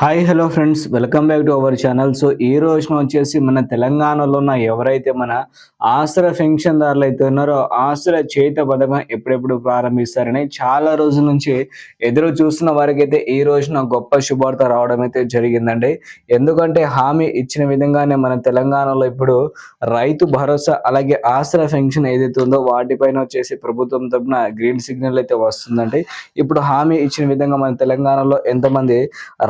Hi hello friends. Welcome back to our channel. So ఈ రోజున వచ్చేసి మన తెలంగాణలో ఉన్న ఎవరైతే మన ఆశ్ర పెన్షన్దారులు అయితే ఉన్నారో ఆశ్ర చేత పథకం ఎప్పుడెప్పుడు ప్రారంభిస్తారని చాలా రోజుల నుంచి ఎదురు చూస్తున్న వారికి అయితే ఈ రోజున గొప్ప శుభార్త రావడం అయితే జరిగిందండి. ఎందుకంటే హామీ ఇచ్చిన విధంగానే మన తెలంగాణలో ఇప్పుడు రైతు భరోసా అలాగే ఆశ్ర పెన్షన్ ఏదైతే ఉందో వాటిపైన వచ్చేసి ప్రభుత్వం తరఫున గ్రీన్ సిగ్నల్ అయితే వస్తుందండి. ఇప్పుడు హామీ ఇచ్చిన విధంగా మన తెలంగాణలో ఎంతమంది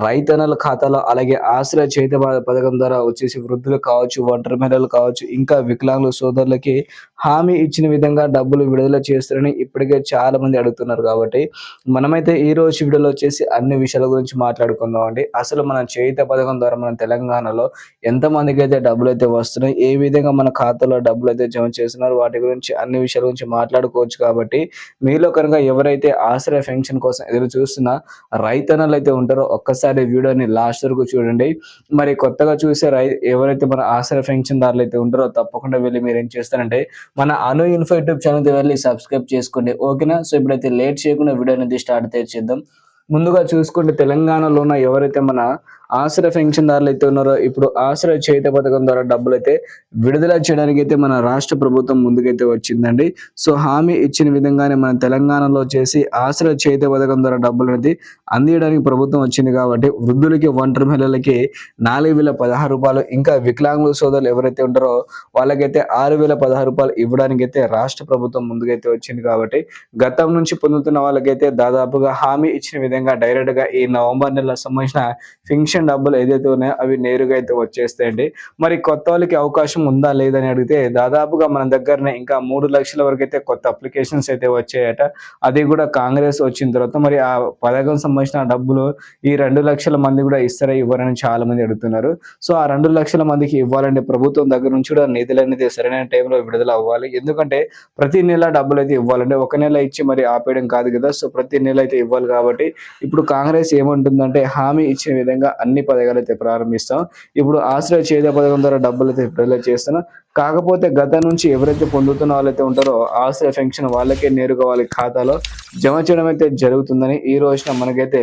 రైతు రైతన్నల ఖాతాలో అలాగే ఆశ్రయ చేత పథకం ద్వారా వచ్చేసి వృద్ధులు కావచ్చు ఒంటరి మహిళలు కావచ్చు ఇంకా వికలాంగుల సోదరులకి హామీ ఇచ్చిన విధంగా డబ్బులు విడుదల చేస్తారని ఇప్పటికే చాలా మంది అడుగుతున్నారు కాబట్టి మనమైతే ఈ రోజు వీడియోలో వచ్చేసి అన్ని విషయాల గురించి మాట్లాడుకుందాం అండి. అసలు మన చేత పథకం ద్వారా మన తెలంగాణలో ఎంత మందికి అయితే డబ్బులు అయితే వస్తున్నాయి ఏ విధంగా మన ఖాతాలో డబ్బులు అయితే జమ చేస్తున్నారు వాటి గురించి అన్ని విషయాల గురించి మాట్లాడుకోవచ్చు కాబట్టి మీలో కనుక ఎవరైతే ఆశ్రయ పెన్షన్ కోసం ఎదురు చూస్తున్న రైతన్నలు అయితే ఉంటారో ఒక్కసారి వీడియోని లాస్ట్ వరకు చూడండి. మరి కొత్తగా చూసే రై ఎవరైతే మన ఆశ్రయ పెన్షన్ దారులు అయితే ఉంటారో తప్పకుండా వెళ్ళి మీరు ఏం చేస్తారంటే మన అను ఇన్ఫో యూట్యూబ్ ఛానల్కి వెళ్ళి సబ్స్క్రైబ్ చేసుకోండి. ఓకేనా? సో ఇప్పుడైతే లేట్ చేయకుండా వీడియో అనేది స్టార్ట్ అయితే చేద్దాం. ముందుగా చూసుకుంటే తెలంగాణలో ఉన్న ఎవరైతే మన ఆశ్రయ పెన్షన్దారులు అయితే ఉన్నారో ఇప్పుడు ఆసరా చేత పథకం ద్వారా డబ్బులు అయితే విడుదల చేయడానికి అయితే మన రాష్ట్ర ప్రభుత్వం ముందుకైతే వచ్చిందండి. సో హామీ ఇచ్చిన విధంగానే మన తెలంగాణలో చేసి ఆసరా చేత పథకం ద్వారా డబ్బులు అనేది అందియడానికి ప్రభుత్వం వచ్చింది కాబట్టి వృద్ధులకి ఒంటరి మహిళలకి నాలుగు వేల పదహారు రూపాయలు ఇంకా వికలాంగుల సోదరులు ఎవరైతే ఉంటారో వాళ్ళకైతే ఆరు వేల పదహారు రూపాయలు ఇవ్వడానికి అయితే రాష్ట్ర ప్రభుత్వం ముందుకైతే వచ్చింది కాబట్టి గతం నుంచి పొందుతున్న వాళ్ళకైతే దాదాపుగా హామీ ఇచ్చిన విధంగా డైరెక్ట్గా ఈ నవంబర్ నెల సంబంధించిన పెన్షన్ డబ్బులు ఏదైతే ఉన్నాయో అవి నేరుగా అయితే వచ్చేస్తాయండి. మరి కొత్త వాళ్ళకి అవకాశం ఉందా లేదని అడిగితే దాదాపుగా మన దగ్గరనే ఇంకా మూడు లక్షల వరకు అయితే కొత్త అప్లికేషన్స్ అయితే వచ్చాయట. అది కూడా కాంగ్రెస్ వచ్చిన తర్వాత మరి ఆ పథకం సంబంధించిన డబ్బులు ఈ రెండు లక్షల మంది కూడా ఇస్తారా ఇవ్వరని చాలా మంది అడుగుతున్నారు. సో ఆ రెండు లక్షల మందికి ఇవ్వాలంటే ప్రభుత్వం దగ్గర నుంచి కూడా నిధులు అనేది సరైన టైంలో విడుదల అవ్వాలి. ఎందుకంటే ప్రతి నెల డబ్బులు అయితే ఇవ్వాలంటే ఒక నెల ఇచ్చి మరి ఆపేయడం కాదు కదా. సో ప్రతి నెల అయితే ఇవ్వాలి కాబట్టి ఇప్పుడు కాంగ్రెస్ ఏమంటుందంటే హామీ ఇచ్చే విధంగా అన్ని పథకాలు అయితే ప్రారంభిస్తాం. ఇప్పుడు ఆశ్రయ చేద పథకం ద్వారా డబ్బులు అయితే విడుదల చేస్తున్నాం. కాకపోతే గత నుంచి ఎవరైతే పొందుతున్న వాళ్ళైతే ఉంటారో ఆశ్రయ పెన్షన్ వాళ్ళకే నేరుగా వాళ్ళ ఖాతాలో. జమ చేయడం అయితే జరుగుతుందని ఈ రోజున మనకైతే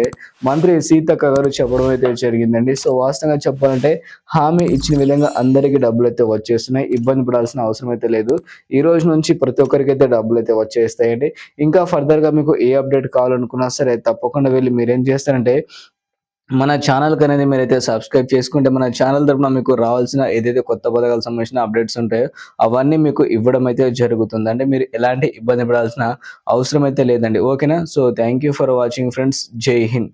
మంత్రి సీతక్క గారు చెప్పడం అయితే జరిగిందండి. సో వాస్తవంగా చెప్పాలంటే హామీ ఇచ్చిన విధంగా అందరికీ డబ్బులు అయితే వచ్చేస్తున్నాయి. ఇబ్బంది పడాల్సిన అవసరం అయితే లేదు. ఈ రోజు నుంచి ప్రతి ఒక్కరికి అయితే డబ్బులు అయితే వచ్చేస్తాయండి. ఇంకా ఫర్దర్గా మీకు ఏ అప్డేట్ కావాలనుకున్నా సరే తప్పకుండా వెళ్ళి మీరేం చేస్తారంటే మన ఛానల్కి అనేది మీరైతే సబ్స్క్రైబ్ చేసుకుంటే మన ఛానల్ తరపున మీకు రావాల్సిన ఏదైతే కొత్త పథకాలకు సంబంధించిన అప్డేట్స్ ఉంటాయో అవన్నీ మీకు ఇవ్వడం అయితే జరుగుతుంది. అంటే మీరు ఎలాంటి ఇబ్బంది పడాల్సిన అవసరం అయితే లేదండి. ఓకేనా so thank you for watching friends Jai Hind